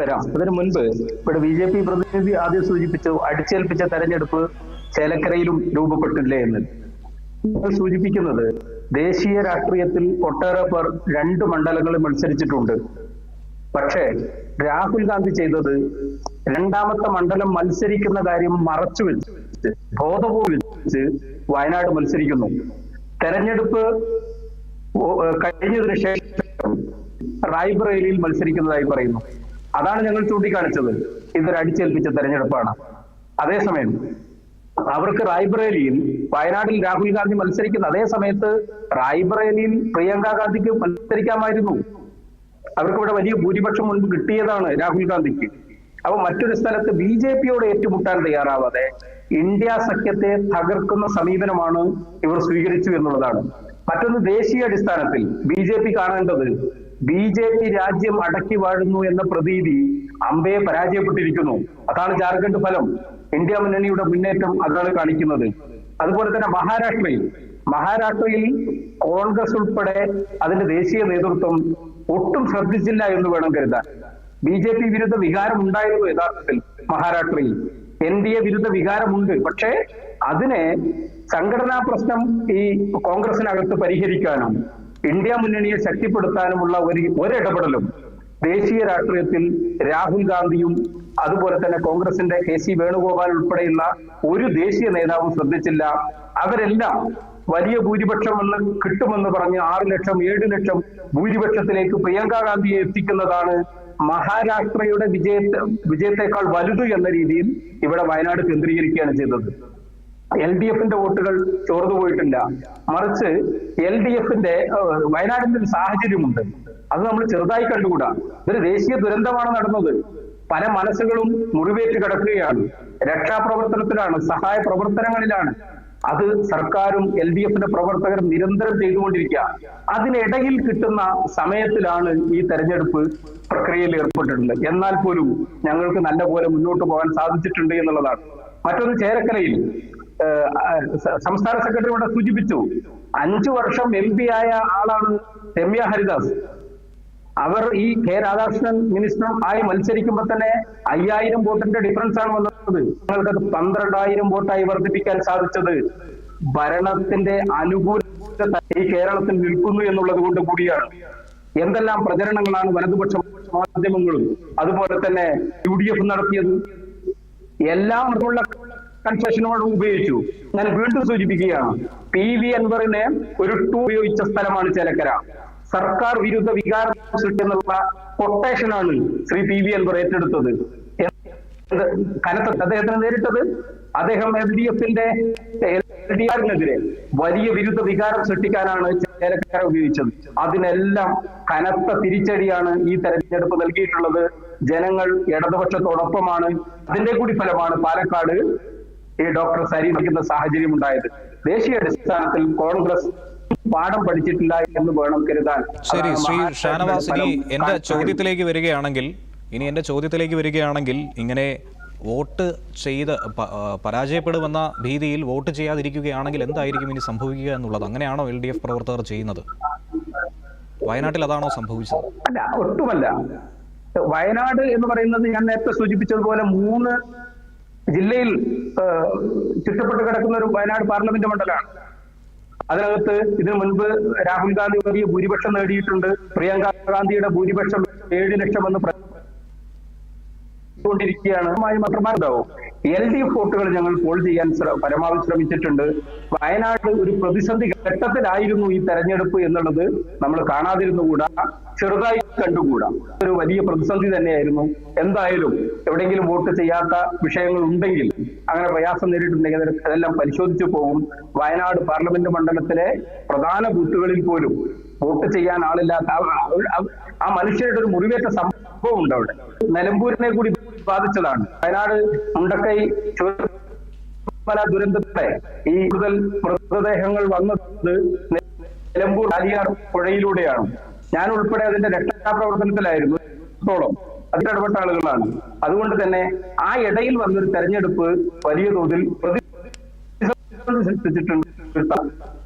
വരാം. അതിനു മുൻപ് ഇവിടെ ബി ജെ പി പ്രതിനിധി ആദ്യം സൂചിപ്പിച്ചു അടിച്ചേൽപ്പിച്ച തെരഞ്ഞെടുപ്പ് ചേലക്കരയിലും രൂപപ്പെട്ടില്ലേ എന്ന്. സൂചിപ്പിക്കുന്നത് ദേശീയ രാഷ്ട്രീയത്തിൽ ഒട്ടേറെ പേർ രണ്ട് മണ്ഡലങ്ങളിൽ മത്സരിച്ചിട്ടുണ്ട്. പക്ഷേ രാഹുൽ ഗാന്ധി ചെയ്തത് രണ്ടാമത്തെ മണ്ഡലം മത്സരിക്കുന്ന കാര്യം മറച്ചു വെച്ച് ബോധപൂർവം വെച്ച് വയനാട് മത്സരിക്കുന്നു. തെരഞ്ഞെടുപ്പ് കഴിഞ്ഞതിനു ശേഷം റായ്ബറേലിയിൽ മത്സരിക്കുന്നതായി പറയുന്നു. അതാണ് ഞങ്ങൾ ചൂണ്ടിക്കാണിച്ചത്. ഇതൊരു തെരഞ്ഞെടുപ്പാണ്. അതേസമയം അവർക്ക് റായ്ബറേലിയിൽ വയനാട്ടിൽ രാഹുൽ ഗാന്ധി മത്സരിക്കുന്ന അതേ സമയത്ത് റായ്ബറേലിയിൽ പ്രിയങ്ക ഗാന്ധിക്ക് മത്സരിക്കാമായിരുന്നു. അവർക്ക് ഇവിടെ വലിയ ഭൂരിപക്ഷം മുൻപ് കിട്ടിയതാണ് രാഹുൽ ഗാന്ധിക്ക്. അപ്പൊ മറ്റൊരു സ്ഥലത്ത് ബി ജെ പിയോട് ഏറ്റുമുട്ടാൻ തയ്യാറാവാതെ ഇന്ത്യ സഖ്യത്തെ തകർക്കുന്ന സമീപനമാണ് ഇവർ സ്വീകരിച്ചു എന്നുള്ളതാണ്. മറ്റൊന്ന് ദേശീയ അടിസ്ഥാനത്തിൽ ബി കാണേണ്ടത് ബി ജെ പി രാജ്യം അടക്കി വാഴുന്നു എന്ന പ്രതീതി അമ്പയെ പരാജയപ്പെട്ടിരിക്കുന്നു. അതാണ് ജാർഖണ്ഡ് ഫലം. ഇന്ത്യ മുന്നണിയുടെ മുന്നേറ്റം അതാണ് കാണിക്കുന്നത്. അതുപോലെ തന്നെ മഹാരാഷ്ട്രയിൽ. മഹാരാഷ്ട്രയിൽ കോൺഗ്രസ് ഉൾപ്പെടെ അതിന്റെ ദേശീയ നേതൃത്വം ഒട്ടും ശ്രദ്ധിച്ചില്ല എന്ന് വേണം കരുതാൻ. ബി ജെ പി വിരുദ്ധ വികാരം ഉണ്ടായിരുന്നു യഥാർത്ഥത്തിൽ മഹാരാഷ്ട്രയിൽ. എൻ ഡി എ വിരുദ്ധ വികാരമുണ്ട്. പക്ഷേ അതിനെ സംഘടനാ പ്രശ്നം ഈ കോൺഗ്രസിനകത്ത് പരിഹരിക്കാനും ഇന്ത്യ മുന്നണിയെ ശക്തിപ്പെടുത്താനുമുള്ള ഒരു ഒരിടപെടലും ദേശീയ രാഷ്ട്രീയത്തിൽ രാഹുൽ ഗാന്ധിയും അതുപോലെ തന്നെ കോൺഗ്രസിന്റെ കെ സി വേണുഗോപാൽ ഉൾപ്പെടെയുള്ള ഒരു ദേശീയ നേതാവും ശ്രദ്ധിച്ചില്ല. അവരെല്ലാം വലിയ ഭൂരിപക്ഷം എന്ന് കിട്ടുമെന്ന് പറഞ്ഞ് ആറ് ലക്ഷം ഏഴ് ലക്ഷം ഭൂരിപക്ഷത്തിലേക്ക് പ്രിയങ്ക ഗാന്ധിയെ എത്തിക്കുന്നതാണ് മഹാരാഷ്ട്രയുടെ വിജയത്തെ വിജയത്തെക്കാൾ വലുത് എന്ന രീതിയിൽ ഇവിടെ വയനാട് കേന്ദ്രീകരിക്കുകയാണ് ചെയ്തത്. എൽ ഡി എഫിന്റെ വോട്ടുകൾ ചോർന്നു പോയിട്ടില്ല. മറിച്ച് എൽ ഡി എഫിന്റെ വയനാടിന്റെ ഒരു സാഹചര്യമുണ്ട്. അത് നമ്മൾ ചെറുതായി കണ്ടുകൂടാ. ഇതൊരു ദേശീയ ദുരന്തമാണ് നടന്നത്. പല മനസ്സുകളും മുറിവേറ്റ് കിടക്കുകയാണ്. രക്ഷാപ്രവർത്തനത്തിലാണ് സഹായ പ്രവർത്തനങ്ങളിലാണ് അത് സർക്കാരും എൽ ഡി എഫിന്റെ പ്രവർത്തകരും നിരന്തരം ചെയ്തുകൊണ്ടിരിക്കുക. അതിനിടയിൽ കിട്ടുന്ന സമയത്തിലാണ് ഈ തെരഞ്ഞെടുപ്പ് പ്രക്രിയയിൽ ഏർപ്പെട്ടിട്ടുള്ളത്. എന്നാൽ പോലും ഞങ്ങൾക്ക് നല്ല പോലെ മുന്നോട്ട് പോകാൻ സാധിച്ചിട്ടുണ്ട് എന്നുള്ളതാണ്. മറ്റൊന്ന് ചേരക്കരയിൽ. സംസ്ഥാന സെക്രട്ടറി ഇവിടെ സൂചിപ്പിച്ചു. അഞ്ചു വർഷം എം പി ആയ ആളാണ് രമ്യ ഹരിദാസ്. അവർ ഈ കെ രാധാകൃഷ്ണൻ മിനിസ്റ്ററും ആയി മത്സരിക്കുമ്പോൾ തന്നെ അയ്യായിരം വോട്ടിന്റെ ഡിഫറൻസ് ആണ് വന്നത്. ഞങ്ങൾക്കത് പന്ത്രണ്ടായിരം വോട്ടായി വർദ്ധിപ്പിക്കാൻ സാധിച്ചത് ഭരണത്തിന്റെ അനുകൂല ഈ കേരളത്തിൽ നിൽക്കുന്നു എന്നുള്ളത് കൊണ്ട് കൂടിയാണ്. എന്തെല്ലാം പ്രചരണങ്ങളാണ് വലതുപക്ഷ മാധ്യമങ്ങളും അതുപോലെ തന്നെ യു ഡി എഫ് നടത്തിയത്? എല്ലാം ഉള്ള കൺസെഷനോട് ഉപയോഗിച്ചു. ഞാൻ വീണ്ടും സൂചിപ്പിക്കുകയാണ്. പി വി അൻവറിനെ ഒരു ടൂ ഉപയോഗിച്ച സ്ഥലമാണ് ചേലക്കര. സർക്കാർ വിരുദ്ധ വികാരം സൃഷ്ടിക്കുന്നുള്ള കൊട്ടേഷനാണ് ശ്രീ പി വി അൻവർ ഏറ്റെടുത്തത്. കനത്ത അദ്ദേഹത്തിന് നേരിട്ടത് അദ്ദേഹം എൽ ഡി എഫിന്റെ എൽ ഡി ആറിനെതിരെ വലിയ വിരുദ്ധ വികാരം സൃഷ്ടിക്കാനാണ് ചേലക്കര ഉപയോഗിച്ചത്. അതിനെല്ലാം കനത്ത തിരിച്ചടിയാണ് ഈ തെരഞ്ഞെടുപ്പ് നൽകിയിട്ടുള്ളത്. ജനങ്ങൾ ഇടതുപക്ഷത്തോടൊപ്പമാണ്. അതിന്റെ കൂടി ഫലമാണ് പാലക്കാട് ഈ ഡോക്ടർ സരി നൽകുന്ന സാഹചര്യം ഉണ്ടായത്. ദേശീയ അടിസ്ഥാനത്തിൽ കോൺഗ്രസ് പാഠം പഠിച്ചിട്ടില്ല എന്ന് വേണം കരുതാൻ. ശരി ശ്രീ ഷാനവാസിനി എന്റെ ചോദ്യത്തിലേക്ക് വരികയാണെങ്കിൽ ഇനി എന്റെ ചോദ്യത്തിലേക്ക് വരികയാണെങ്കിൽ ഇങ്ങനെ വോട്ട് ചെയ്ത് പരാജയപ്പെടുമെന്ന ഭീതിയിൽ വോട്ട് ചെയ്യാതിരിക്കുകയാണെങ്കിൽ എന്തായിരിക്കും ഇനി സംഭവിക്കുക എന്നുള്ളത്? അങ്ങനെയാണോ എൽ ഡി എഫ് പ്രവർത്തകർ ചെയ്യുന്നത്? വയനാട്ടിൽ അതാണോ സംഭവിച്ചത്? അല്ല ഒട്ടുമല്ല. വയനാട് എന്ന് പറയുന്നത് ഞാൻ നേരത്തെ സൂചിപ്പിച്ചതുപോലെ മൂന്ന് ജില്ലയിൽ ചുറ്റപ്പെട്ട് കിടക്കുന്ന ഒരു വയനാട് പാർലമെന്റ് മണ്ഡലമാണ്. അതിനകത്ത് ഇതിനു മുൻപ് രാഹുൽ ഗാന്ധി വലിയ ഭൂരിപക്ഷം നേടിയിട്ടുണ്ട്. പ്രിയങ്ക ഗാന്ധിയുടെ ഭൂരിപക്ഷം ഏഴ് ലക്ഷം എന്ന് കൊണ്ടിരിക്കുകയാണ് മാത്രമേ ഉണ്ടാവും എൽ ഡി എഫ് വോട്ടുകൾ ഞങ്ങൾ പോൾ ചെയ്യാൻ പരമാവധി ശ്രമിച്ചിട്ടുണ്ട്. വയനാട് ഒരു പ്രതിസന്ധി ഘട്ടത്തിലായിരുന്നു ഈ തെരഞ്ഞെടുപ്പ് എന്നുള്ളത് നമ്മൾ കാണാതിരുന്നുകൂടാ ചെറുതായി കണ്ടുകൂടാ. ഒരു വലിയ പ്രതിസന്ധി തന്നെയായിരുന്നു. എന്തായാലും എവിടെയെങ്കിലും വോട്ട് ചെയ്യാത്ത വിഷയങ്ങൾ ഉണ്ടെങ്കിൽ അങ്ങനെ പ്രയാസം നേരിട്ടുണ്ടെങ്കിൽ അതെല്ലാം പരിശോധിച്ചു പോകും. വയനാട് പാർലമെന്റ് മണ്ഡലത്തിലെ പ്രധാന ബൂത്തുകളിൽ പോലും വോട്ട് ചെയ്യാൻ ആളില്ലാത്ത ആ- മനുഷ്യരുടെ ഒരു മുറിവേറ്റ സംഭവം ഉണ്ട് അവിടെ. നിലമ്പൂരിനെ കൂടി ബാധിച്ചതാണ്. വയനാട് മുണ്ടക്കൈ ചുവപ്പല ദുരന്തത്തെ ഈ കൂടുതൽ മൃതദേഹങ്ങൾ വന്നത് നിലമ്പൂർ ആലിയാർ പുഴയിലൂടെയാണ്. ഞാൻ ഉൾപ്പെടെ അതിന്റെ രക്ഷാപ്രവർത്തനത്തിലായിരുന്നു. ത്തോളം അതിലിടപെട്ട ആളുകളാണ്. അതുകൊണ്ട് തന്നെ ആ ഇടയിൽ വന്നൊരു തെരഞ്ഞെടുപ്പ് വലിയ തോതിൽ പ്രതി സൃഷ്ടിച്ചിട്ടുണ്ട്.